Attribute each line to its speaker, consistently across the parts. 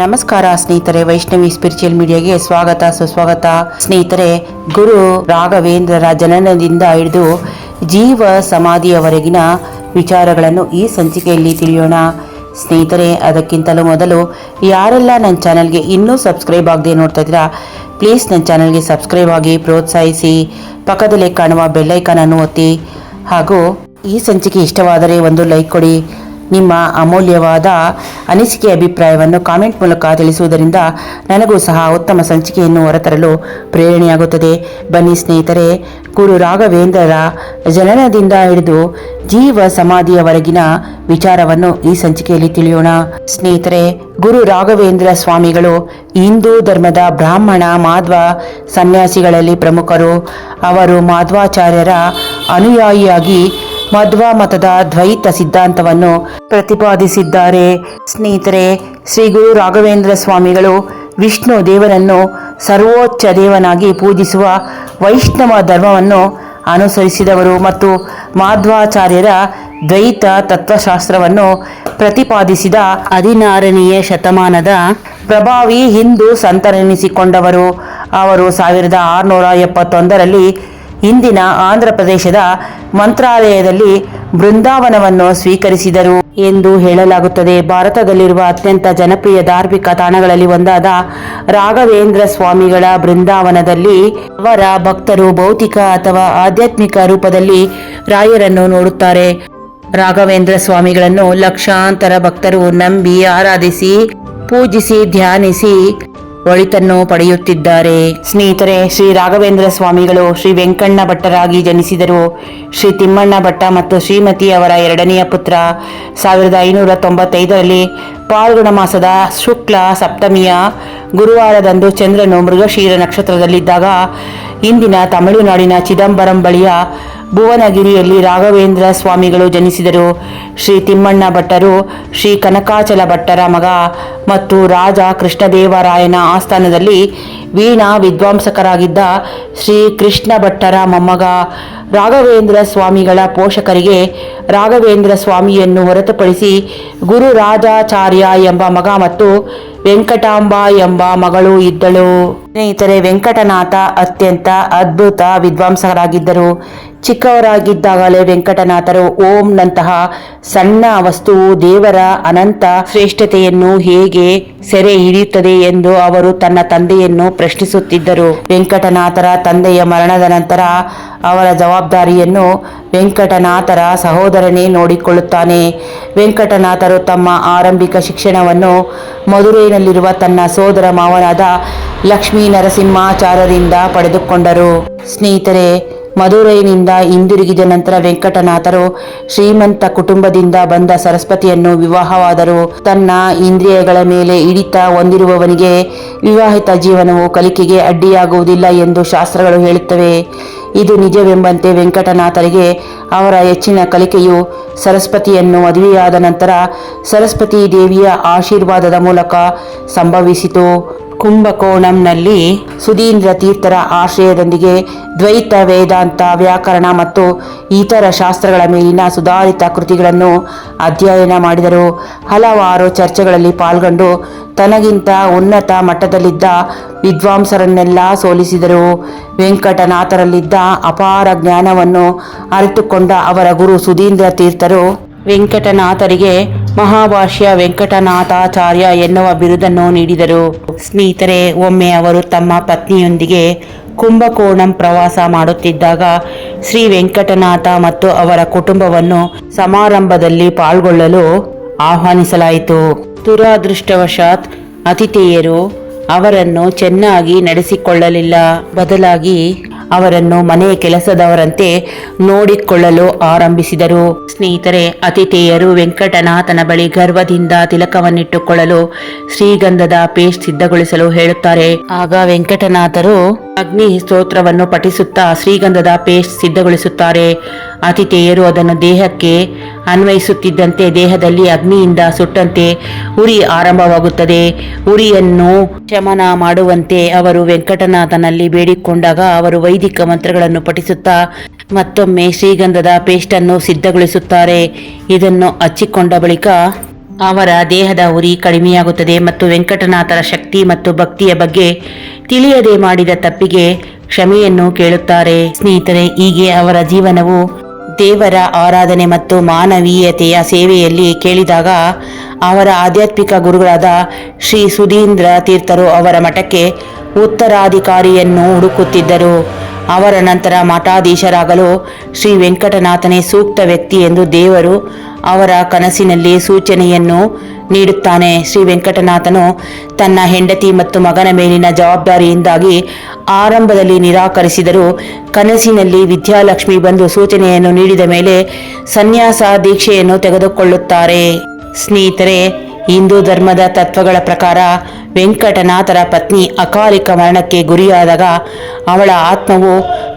Speaker 1: ನಮಸ್ಕಾರ ಸ್ನೇಹಿತರೆ, ವೈಷ್ಣವಿ ಸ್ಪಿರಿಚುವಲ್ ಮೀಡಿಯಾಗೆ ಸ್ವಾಗತ, ಸುಸ್ವಾಗತ. ಸ್ನೇಹಿತರೆ, ಗುರು ರಾಘವೇಂದ್ರರ ಜನನದಿಂದ ಹಿಡಿದು ಜೀವ ಸಮಾಧಿಯವರೆಗಿನ ವಿಚಾರಗಳನ್ನು ಈ ಸಂಚಿಕೆಯಲ್ಲಿ ತಿಳಿಯೋಣ. ಸ್ನೇಹಿತರೆ, ಅದಕ್ಕಿಂತಲೂ ಮೊದಲು ಯಾರೆಲ್ಲ ನನ್ನ ಚಾನಲ್ಗೆ ಇನ್ನೂ ಸಬ್ಸ್ಕ್ರೈಬ್ ಆಗದೆ ನೋಡ್ತಾ ಇದ್ದೀರಾ, ಪ್ಲೀಸ್ ನನ್ನ ಚಾನಲ್ಗೆ ಸಬ್ಸ್ಕ್ರೈಬ್ ಆಗಿ ಪ್ರೋತ್ಸಾಹಿಸಿ, ಪಕ್ಕದಲ್ಲೇ ಕಾಣುವ ಬೆಲ್ಲೈಕನನ್ನು ಒತ್ತಿ. ಹಾಗೂ ಈ ಸಂಚಿಕೆ ಇಷ್ಟವಾದರೆ ಒಂದು ಲೈಕ್ ಕೊಡಿ ನಿಮ್ಮ ಅಮೂಲ್ಯವಾದ ಅನಿಸಿಕೆ ಅಭಿಪ್ರಾಯವನ್ನು ಕಾಮೆಂಟ್ ಮೂಲಕ ತಿಳಿಸುವುದರಿಂದ ನನಗೂ ಸಹ ಉತ್ತಮ ಸಂಚಿಕೆಯನ್ನು ಹೊರತರಲು ಪ್ರೇರಣೆಯಾಗುತ್ತದೆ. ಬನ್ನಿ ಸ್ನೇಹಿತರೆ, ಗುರು ರಾಘವೇಂದ್ರರ ಜನನದಿಂದ ಹಿಡಿದು ಜೀವ ಸಮಾಧಿಯವರೆಗಿನ ವಿಚಾರವನ್ನು ಈ ಸಂಚಿಕೆಯಲ್ಲಿ ತಿಳಿಯೋಣ. ಸ್ನೇಹಿತರೆ, ಗುರು ರಾಘವೇಂದ್ರ ಸ್ವಾಮಿಗಳು ಹಿಂದೂ ಧರ್ಮದ ಬ್ರಾಹ್ಮಣ ಮಾಧ್ವ ಸನ್ಯಾಸಿಗಳಲ್ಲಿ ಪ್ರಮುಖರು. ಅವರು ಮಾಧ್ವಾಚಾರ್ಯರ ಅನುಯಾಯಿಯಾಗಿ ಮಧ್ವ ಮತದ ದ್ವೈತ ಸಿದ್ಧಾಂತವನ್ನು ಪ್ರತಿಪಾದಿಸಿದ್ದಾರೆ. ಸ್ನೇಹಿತರೆ, ಶ್ರೀ ಗುರು ರಾಘವೇಂದ್ರ ಸ್ವಾಮಿಗಳು ವಿಷ್ಣು ದೇವರನ್ನು ಸರ್ವೋಚ್ಚ ದೇವನಾಗಿ ಪೂಜಿಸುವ ವೈಷ್ಣವ ಧರ್ಮವನ್ನು ಅನುಸರಿಸಿದವರು ಮತ್ತು ಮಾಧ್ವಾಚಾರ್ಯರ ದ್ವೈತ ತತ್ವಶಾಸ್ತ್ರವನ್ನು ಪ್ರತಿಪಾದಿಸಿದ ಹದಿನಾರನೆಯ ಶತಮಾನದ ಪ್ರಭಾವಿ ಹಿಂದೂ ಸಂತರೆನಿಸಿಕೊಂಡವರು. ಅವರು ಸಾವಿರದ ಆರುನೂರ ಎಪ್ಪತ್ತೊಂದರಲ್ಲಿ ಇಂದಿನ ಆಂಧ್ರ ಪ್ರದೇಶದ ಮಂತ್ರಾಲಯದಲ್ಲಿ ಬೃಂದಾವನವನ್ನು ಸ್ವೀಕರಿಸಿದರು ಎಂದು ಹೇಳಲಾಗುತ್ತದೆ. ಭಾರತದಲ್ಲಿರುವ ಅತ್ಯಂತ ಜನಪ್ರಿಯ ಧಾರ್ಮಿಕ ತಾಣಗಳಲ್ಲಿ ಒಂದಾದ ರಾಘವೇಂದ್ರ ಸ್ವಾಮಿಗಳ ಬೃಂದಾವನದಲ್ಲಿ ಅವರ ಭಕ್ತರು ಭೌತಿಕ ಅಥವಾ ಆಧ್ಯಾತ್ಮಿಕ ರೂಪದಲ್ಲಿ ರಾಯರನ್ನು ನೋಡುತ್ತಾರೆ. ರಾಘವೇಂದ್ರ ಸ್ವಾಮಿಗಳನ್ನು ಲಕ್ಷಾಂತರ ಭಕ್ತರು ನಂಬಿ, ಆರಾಧಿಸಿ, ಪೂಜಿಸಿ, ಧ್ಯಾನಿಸಿ ಒಳಿತನ್ನು ಪಡೆಯುತ್ತಿದ್ದಾರೆ. ಸ್ನೇಹಿತರೆ, ಶ್ರೀ ರಾಘವೇಂದ್ರ ಸ್ವಾಮಿಗಳು ಶ್ರೀ ವೆಂಕಣ್ಣ ಭಟ್ಟರಾಗಿ ಜನಿಸಿದರು. ಶ್ರೀ ತಿಮ್ಮಣ್ಣ ಭಟ್ಟ ಮತ್ತು ಶ್ರೀಮತಿ ಅವರ ಎರಡನೆಯ ಪುತ್ರ ಸಾವಿರದ ಐನೂರ ತೊಂಬತ್ತೈದರಲ್ಲಿ ಪಾಲ್ಗುಣ ಮಾಸದ ಶುಕ್ಲ, ಸಪ್ತಮಿಯ ಗುರುವಾರದಂದು ಚಂದ್ರನು ಮೃಗಶೀರ ನಕ್ಷತ್ರದಲ್ಲಿದ್ದಾಗ ಇಂದಿನ ತಮಿಳುನಾಡಿನ ಚಿದಂಬರಂ ಬಳಿಯ ಭುವನಗಿರಿಯಲ್ಲಿ ರಾಘವೇಂದ್ರ ಸ್ವಾಮಿಗಳು ಜನಿಸಿದರು. ಶ್ರೀ ತಿಮ್ಮಣ್ಣ ಭಟ್ಟರು, ಶ್ರೀ ಕನಕಾಚಲ ಭಟ್ಟರ ಮಗ ಮತ್ತು ರಾಜ ಕೃಷ್ಣದೇವರಾಯನ ಆಸ್ಥಾನದಲ್ಲಿ ವೀಣಾ ವಿದ್ವಾಂಸಕರಾಗಿದ್ದ ಶ್ರೀ ಕೃಷ್ಣ ಭಟ್ಟರ ಮೊಮ್ಮಗ ರಾಘವೇಂದ್ರ ಸ್ವಾಮಿಗಳ ಪೋಷಕರಿಗೆ ರಾಘವೇಂದ್ರ ಸ್ವಾಮಿಯನ್ನು ಹೊರತುಪಡಿಸಿ ಗುರು ರಾಜಾಚಾರ್ಯ ಎಂಬ ಮಗ ಮತ್ತು ವೆಂಕಟಾಂಬ ಎಂಬ ಮಗಳು ಇದ್ದಳು. ಸ್ನೇಹಿತರೆ, ವೆಂಕಟನಾಥ ಅತ್ಯಂತ ಅದ್ಭುತ ವಿದ್ವಾಂಸಕರಾಗಿದ್ದರು ಚಿಕ್ಕವರಾಗಿದ್ದಾಗಲೇ ವೆಂಕಟನಾಥರು ಓಂನಂತಹ ಸಣ್ಣ ವಸ್ತುವು ದೇವರ ಅನಂತ ಶ್ರೇಷ್ಠತೆಯನ್ನು ಹೇಗೆ ಸೆರೆ ಹಿಡಿಯುತ್ತದೆ ಎಂದು ಅವರು ತನ್ನ ತಂದೆಯನ್ನು ಪ್ರಶ್ನಿಸುತ್ತಿದ್ದರು. ವೆಂಕಟನಾಥರ ತಂದೆಯ ಮರಣದ ನಂತರ ಅವರ ಜವಾಬ್ದಾರಿಯನ್ನು ವೆಂಕಟನಾಥರ ಸಹೋದರನೇ ನೋಡಿಕೊಳ್ಳುತ್ತಾನೆ. ವೆಂಕಟನಾಥರು ತಮ್ಮ ಆರಂಭಿಕ ಶಿಕ್ಷಣವನ್ನು ಮಧುರೈನಲ್ಲಿರುವ ತನ್ನ ಸೋದರ ಮಾವನಾದ ಲಕ್ಷ್ಮೀ ನರಸಿಂಹಾಚಾರ್ಯರಿಂದ ಪಡೆದುಕೊಂಡರು. ಸ್ನೇಹಿತರೆ ಮಧುರೈನಿಂದ ಹಿಂದಿರುಗಿದ ನಂತರ ವೆಂಕಟನಾಥರು ಶ್ರೀಮಂತ ಕುಟುಂಬದಿಂದ ಬಂದ ಸರಸ್ವತಿಯನ್ನು ವಿವಾಹವಾದರು. ತನ್ನ ಇಂದ್ರಿಯಗಳ ಮೇಲೆ ಹಿಡಿತ ಹೊಂದಿರುವವನಿಗೆ ವಿವಾಹಿತ ಜೀವನವು ಕಲಿಕೆಗೆ ಅಡ್ಡಿಯಾಗುವುದಿಲ್ಲ ಎಂದು ಶಾಸ್ತ್ರಗಳು ಹೇಳುತ್ತವೆ. ಇದು ನಿಜವೆಂಬಂತೆ ವೆಂಕಟನಾಥರಿಗೆ ಅವರ ಹೆಚ್ಚಿನ ಕಲಿಕೆಯು ಸರಸ್ವತಿಯನ್ನು ಮದುವೆಯಾದ ನಂತರ ಸರಸ್ವತಿ ದೇವಿಯ ಆಶೀರ್ವಾದದ ಮೂಲಕ ಸಂಭವಿಸಿತು. ಕುಂಭಕೋಣಂನಲ್ಲಿ ಸುಧೀಂದ್ರ ತೀರ್ಥರ ಆಶ್ರಯದೊಂದಿಗೆ ದ್ವೈತ ವೇದಾಂತ ವ್ಯಾಕರಣ ಮತ್ತು ಇತರ ಶಾಸ್ತ್ರಗಳ ಮೇಲಿನ ಸುಧಾರಿತ ಕೃತಿಗಳನ್ನು ಅಧ್ಯಯನ ಮಾಡಿದರು. ಹಲವಾರು ಚರ್ಚೆಗಳಲ್ಲಿ ಪಾಲ್ಗೊಂಡು ತನಗಿಂತ ಉನ್ನತ ಮಟ್ಟದಲ್ಲಿದ್ದ ವಿದ್ವಾಂಸರನ್ನೆಲ್ಲ ಸೋಲಿಸಿದರು. ವೆಂಕಟನಾಥರಲ್ಲಿದ್ದ ಅಪಾರ ಜ್ಞಾನವನ್ನು ಅರಿತುಕೊಂಡ ಅವರ ಗುರು ಸುಧೀಂದ್ರ ತೀರ್ಥರು ವೆಂಕಟನಾಥರಿಗೆ ಮಹಾಭಾಷ್ಯ ವೆಂಕಟನಾಥಾಚಾರ್ಯ ಎನ್ನುವ ಬಿರುದನ್ನು ನೀಡಿದರು. ಸ್ನೇಹಿತರೆ, ಒಮ್ಮೆ ಅವರು ತಮ್ಮ ಪತ್ನಿಯೊಂದಿಗೆ ಕುಂಭಕೋಣಂ ಪ್ರವಾಸ ಮಾಡುತ್ತಿದ್ದಾಗ ಶ್ರೀ ವೆಂಕಟನಾಥ ಮತ್ತು ಅವರ ಕುಟುಂಬವನ್ನು ಸಮಾರಂಭದಲ್ಲಿ ಪಾಲ್ಗೊಳ್ಳಲು ಆಹ್ವಾನಿಸಲಾಯಿತು. ದುರಾದೃಷ್ಟವಶಾತ್ ಅತಿಥೇಯರು ಅವರನ್ನು ಚೆನ್ನಾಗಿ ನಡೆಸಿಕೊಳ್ಳಲಿಲ್ಲ. ಬದಲಾಗಿ ಅವರನ್ನು ಮನೆ ಕೆಲಸದವರಂತೆ ನೋಡಿಕೊಳ್ಳಲು ಆರಂಭಿಸಿದರು. ಸ್ನೇಹಿತರೆ, ಅತಿಥೇಯರು ವೆಂಕಟನಾಥನ ಬಳಿ ಗರ್ವದಿಂದ ತಿಲಕವನ್ನಿಟ್ಟುಕೊಳ್ಳಲು ಶ್ರೀಗಂಧದ ಪೇಸ್ಟ್ ಸಿದ್ಧಗೊಳಿಸಲು ಹೇಳುತ್ತಾರೆ. ಆಗ ವೆಂಕಟನಾಥರು ಅಗ್ನಿ ಸ್ತೋತ್ರವನ್ನು ಪಠಿಸುತ್ತಾ ಶ್ರೀಗಂಧದ ಪೇಸ್ಟ್ ಸಿದ್ಧಗೊಳಿಸುತ್ತಾರೆ. ಅತಿಥೇಯರು ಅದನ್ನು ದೇಹಕ್ಕೆ ಅನ್ವಯಿಸುತ್ತಿದ್ದಂತೆ ದೇಹದಲ್ಲಿ ಅಗ್ನಿಯಿಂದ ಸುಟ್ಟಂತೆ ಉರಿ ಆರಂಭವಾಗುತ್ತದೆ. ಉರಿಯನ್ನು ಶಮನ ಮಾಡುವಂತೆ ಅವರು ವೆಂಕಟನಾಥನಲ್ಲಿ ಬೇಡಿಕೊಂಡಾಗ ಅವರು ವೈದಿಕ ಮಂತ್ರಗಳನ್ನು ಪಠಿಸುತ್ತಾ ಮತ್ತೊಮ್ಮೆ ಶ್ರೀಗಂಧದ ಪೇಸ್ಟನ್ನು ಸಿದ್ಧಗೊಳಿಸುತ್ತಾರೆ. ಇದನ್ನು ಹಚ್ಚಿಕೊಂಡ ಬಳಿಕ ಅವರ ದೇಹದ ಉರಿ ಕಡಿಮೆಯಾಗುತ್ತದೆ ಮತ್ತು ವೆಂಕಟನಾಥರ ಶಕ್ತಿ ಮತ್ತು ಭಕ್ತಿಯ ಬಗ್ಗೆ ತಿಳಿಯದೆ ಮಾಡಿದ ತಪ್ಪಿಗೆ ಕ್ಷಮೆಯನ್ನು ಕೇಳುತ್ತಾರೆ. ಸ್ನೇಹಿತರೆ, ಹೀಗೆ ಅವರ ಜೀವನವು ದೇವರ ಆರಾಧನೆ ಮತ್ತು ಮಾನವೀಯತೆಯ ಸೇವೆಯಲ್ಲಿ ಕೇಳಿದಾಗ ಅವರ ಆಧ್ಯಾತ್ಮಿಕ ಗುರುಗಳಾದ ಶ್ರೀ ಸುಧೀಂದ್ರ ತೀರ್ಥರು ಅವರ ಮಠಕ್ಕೆ ಉತ್ತರಾಧಿಕಾರಿಯನ್ನು ಹುಡುಕುತ್ತಿದ್ದರು. ಅವರ ನಂತರ ಮಠಾಧೀಶರಾಗಲು ಶ್ರೀ ವೆಂಕಟನಾಥನೇ ಸೂಕ್ತ ವ್ಯಕ್ತಿ ಎಂದು ದೇವರು ಅವರ ಕನಸಿನಲ್ಲಿ ಸೂಚನೆಯನ್ನು ನೀಡುತ್ತಾನೆ. ಶ್ರೀ ವೆಂಕಟನಾಥನು ತನ್ನ ಹೆಂಡತಿ ಮತ್ತು ಮಗನ ಮೇಲಿನ ಜವಾಬ್ದಾರಿಯಿಂದಾಗಿ ಆರಂಭದಲ್ಲಿ ನಿರಾಕರಿಸಿದರು ಕನಸಿನಲ್ಲಿ ವಿದ್ಯಾಲಕ್ಷ್ಮಿ ಬಂದು ಸೂಚನೆಯನ್ನು ನೀಡಿದ ಮೇಲೆ ಸನ್ಯಾಸ ದೀಕ್ಷೆಯನ್ನು ತೆಗೆದುಕೊಳ್ಳುತ್ತಾರೆ. ಸ್ನೇಹಿತರೆ, ಹಿಂದೂ ಧರ್ಮದ ತತ್ವಗಳ ಪ್ರಕಾರ ವೆಂಕಟನಾಥರ ಪತ್ನಿ ಅಕಾಲಿಕ ಮರಣಕ್ಕೆ ಗುರಿಯಾದಾಗ ಅವಳ ಆತ್ಮವು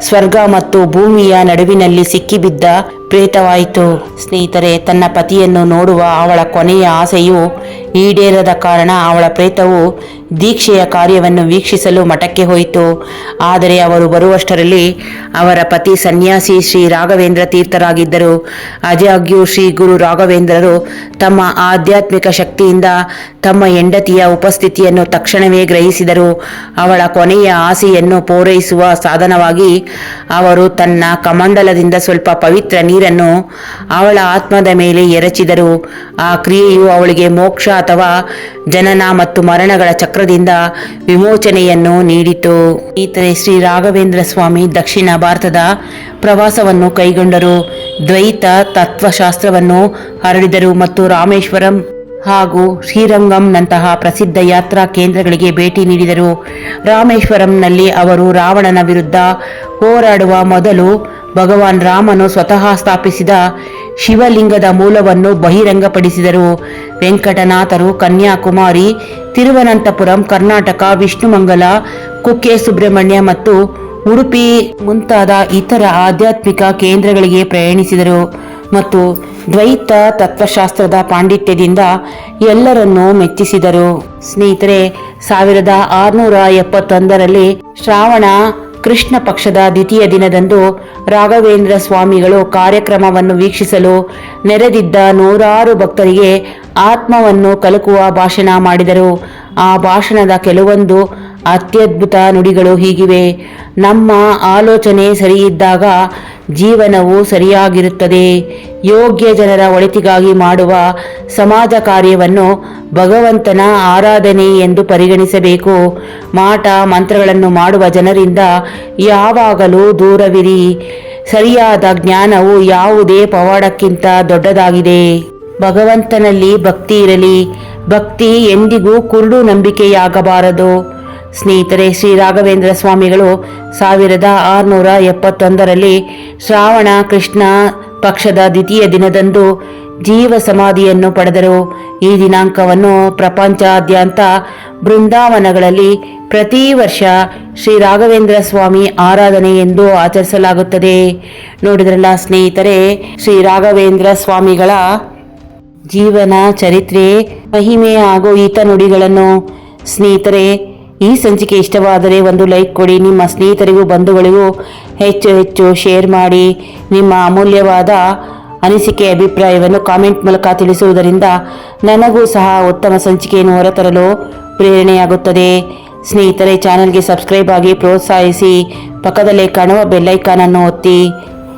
Speaker 1: ಸ್ವರ್ಗ ಮತ್ತು ಭೂಮಿಯ ನಡುವಿನಲ್ಲಿ ಸಿಕ್ಕಿಬಿದ್ದ ಪ್ರೇತವಾಯಿತು. ಸ್ನೇಹಿತರೆ, ತನ್ನ ಪತಿಯನ್ನು ನೋಡುವ ಅವಳ ಕೊನೆಯ ಆಸೆಯು ಈಡೇರದ ಕಾರಣ ಅವಳ ಪ್ರೇತವು ದೀಕ್ಷೆಯ ಕಾರ್ಯವನ್ನು ವೀಕ್ಷಿಸಲು ಮಠಕ್ಕೆ ಹೋಯಿತು. ಆದರೆ ಅವರು ಬರುವಷ್ಟರಲ್ಲಿ ಅವರ ಪತಿ ಸನ್ಯಾಸಿ ಶ್ರೀ ರಾಘವೇಂದ್ರ ತೀರ್ಥರಾಗಿದ್ದರು. ಆದಾಗ್ಯೂ ಶ್ರೀ ಗುರು ರಾಘವೇಂದ್ರರು ತಮ್ಮ ಆಧ್ಯಾತ್ಮಿಕ ಶಕ್ತಿಯಿಂದ ತಮ್ಮ ಹೆಂಡತಿಯ ಉಪಸ್ಥಿತಿಯನ್ನು ತಕ್ಷಣವೇ ಗ್ರಹಿಸಿದರು. ಅವಳ ಕೊನೆಯ ಆಸೆಯನ್ನು ಪೂರೈಸುವ ಸಾಧನವಾಗಿ ಅವರು ತನ್ನ ಕಮಂಡಲದಿಂದ ಸ್ವಲ್ಪ ಪವಿತ್ರ ನೀರನ್ನು ಅವಳ ಆತ್ಮದ ಮೇಲೆ ಎರಚಿದರು. ಆ ಕ್ರಿಯೆಯು ಅವಳಿಗೆ ಮೋಕ್ಷ ಅಥವಾ ಜನನ ಮತ್ತು ಮರಣಗಳ ಚಕ್ರದಿಂದ ವಿಮೋಚನೆಯನ್ನು ನೀಡಿತು. ಈತರೆ ಶ್ರೀ ರಾಘವೇಂದ್ರ ಸ್ವಾಮಿ ದಕ್ಷಿಣ ಭಾರತದ ಪ್ರವಾಸವನ್ನು ಕೈಗೊಂಡರು. ದ್ವೈತ ತತ್ವಶಾಸ್ತ್ರವನ್ನು ಹರಡಿದರು ಮತ್ತು ರಾಮೇಶ್ವರಂ ಹಾಗೂ ಶ್ರೀರಂಗಂನಂತಹ ಪ್ರಸಿದ್ಧ ಯಾತ್ರಾ ಕೇಂದ್ರಗಳಿಗೆ ಭೇಟಿ ನೀಡಿದರು. ರಾಮೇಶ್ವರಂನಲ್ಲಿ ಅವರು ರಾವಣನ ವಿರುದ್ಧ ಹೋರಾಡುವ ಮೊದಲು ಭಗವಾನ್ ರಾಮನು ಸ್ವತಃ ಸ್ಥಾಪಿಸಿದ ಶಿವಲಿಂಗದ ಮೂಲವನ್ನು ಬಹಿರಂಗಪಡಿಸಿದರು. ವೆಂಕಟನಾಥರು, ಕನ್ಯಾಕುಮಾರಿ, ತಿರುವನಂತಪುರಂ, ಕರ್ನಾಟಕ, ವಿಷ್ಣುಮಂಗಲ, ಕುಕ್ಕೆ ಸುಬ್ರಹ್ಮಣ್ಯ ಮತ್ತು ಉಡುಪಿ ಮುಂತಾದ ಇತರ ಆಧ್ಯಾತ್ಮಿಕ ಕೇಂದ್ರಗಳಿಗೆ ಪ್ರಯಾಣಿಸಿದರು ಮತ್ತು ದ್ವೈತ ತತ್ವಶಾಸ್ತ್ರದ ಪಾಂಡಿತ್ಯದಿಂದ ಎಲ್ಲರನ್ನೂ ಮೆಚ್ಚಿಸಿದರು. ಸ್ನೇಹಿತರೆ, ಸಾವಿರದ ಆರುನೂರ ಎಪ್ಪತ್ತೊಂದರಲ್ಲಿ ಶ್ರಾವಣ ಕೃಷ್ಣ ಪಕ್ಷದ ದ್ವಿತೀಯ ದಿನದಂದು ರಾಘವೇಂದ್ರ ಸ್ವಾಮಿಗಳು ಕಾರ್ಯಕ್ರಮವನ್ನು ವೀಕ್ಷಿಸಲು ನೆರೆದಿದ್ದ ನೂರಾರು ಭಕ್ತರಿಗೆ ಆತ್ಮವನ್ನು ಕಲಕುವ ಭಾಷಣ ಮಾಡಿದರು. ಆ ಭಾಷಣದ ಕೆಲವೊಂದು ಅತ್ಯದ್ಭುತ ನುಡಿಗಳು ಹೀಗಿವೆ. ನಮ್ಮ ಆಲೋಚನೆ ಸರಿಯಿದ್ದಾಗ ಜೀವನವು ಸರಿಯಾಗಿರುತ್ತದೆ. ಯೋಗ್ಯ ಜನರ ಒಳಿತಿಗಾಗಿ ಮಾಡುವ ಸಮಾಜ ಕಾರ್ಯವನ್ನು ಭಗವಂತನ ಆರಾಧನೆ ಎಂದು ಪರಿಗಣಿಸಬೇಕು. ಮಾಟ ಮಂತ್ರಗಳನ್ನು ಮಾಡುವ ಜನರಿಂದ ಯಾವಾಗಲೂ ದೂರವಿರಿ. ಸರಿಯಾದ ಜ್ಞಾನವು ಯಾವುದೇ ಪವಾಡಕ್ಕಿಂತ ದೊಡ್ಡದಾಗಿದೆ. ಭಗವಂತನಲ್ಲಿ ಭಕ್ತಿ ಇರಲಿ. ಭಕ್ತಿ ಎಂದಿಗೂ ಕುರುಡು ನಂಬಿಕೆಯಾಗಬಾರದು. ಸ್ನೇಹಿತರೆ, ಶ್ರೀ ರಾಘವೇಂದ್ರ ಸ್ವಾಮಿಗಳು ಸಾವಿರದ ಆರುನೂರ ಎಪ್ಪತ್ತೊಂದರಲ್ಲಿ ಶ್ರಾವಣ ಕೃಷ್ಣ ಪಕ್ಷದ ದ್ವಿತೀಯ ದಿನದಂದು ಜೀವ ಸಮಾಧಿಯನ್ನು ಪಡೆದರು. ಈ ದಿನಾಂಕವನ್ನು ಪ್ರಪಂಚಾದ್ಯಂತ ಬೃಂದಾವನಗಳಲ್ಲಿ ಪ್ರತಿ ವರ್ಷ ಶ್ರೀ ರಾಘವೇಂದ್ರ ಸ್ವಾಮಿ ಆರಾಧನೆ ಎಂದು ಆಚರಿಸಲಾಗುತ್ತದೆ. ನೋಡಿದ್ರಲ್ಲ ಸ್ನೇಹಿತರೆ, ಶ್ರೀ ರಾಘವೇಂದ್ರ ಸ್ವಾಮಿಗಳ ಜೀವನ ಚರಿತ್ರೆ, ಮಹಿಮೆ ಹಾಗೂ ಈತ ನುಡಿಗಳನ್ನು ಸ್ನೇಹಿತರೆ ಈ ಸಂಚಿಕೆ ಇಷ್ಟವಾದರೆ ಒಂದು ಲೈಕ್ ಕೊಡಿ. ನಿಮ್ಮ ಸ್ನೇಹಿತರಿಗೂ, ಬಂಧುಗಳಿಗೂ ಹೆಚ್ಚು ಹೆಚ್ಚು ಶೇರ್ ಮಾಡಿ. ನಿಮ್ಮ ಅಮೂಲ್ಯವಾದ ಅನಿಸಿಕೆ, ಅಭಿಪ್ರಾಯವನ್ನು ಕಾಮೆಂಟ್ ಮೂಲಕ ತಿಳಿಸುವುದರಿಂದ ನನಗೂ ಸಹ ಉತ್ತಮ ಸಂಚಿಕೆಯನ್ನು ಹೊರತರಲು ಪ್ರೇರಣೆಯಾಗುತ್ತದೆ. ಸ್ನೇಹಿತರೆ, ಚಾನೆಲ್ಗೆ ಸಬ್ಸ್ಕ್ರೈಬ್ ಆಗಿ ಪ್ರೋತ್ಸಾಹಿಸಿ. ಪಕ್ಕದಲ್ಲೇ ಕಾಣುವ ಬೆಲ್ಲೈಕಾನನ್ನು ಒತ್ತಿ.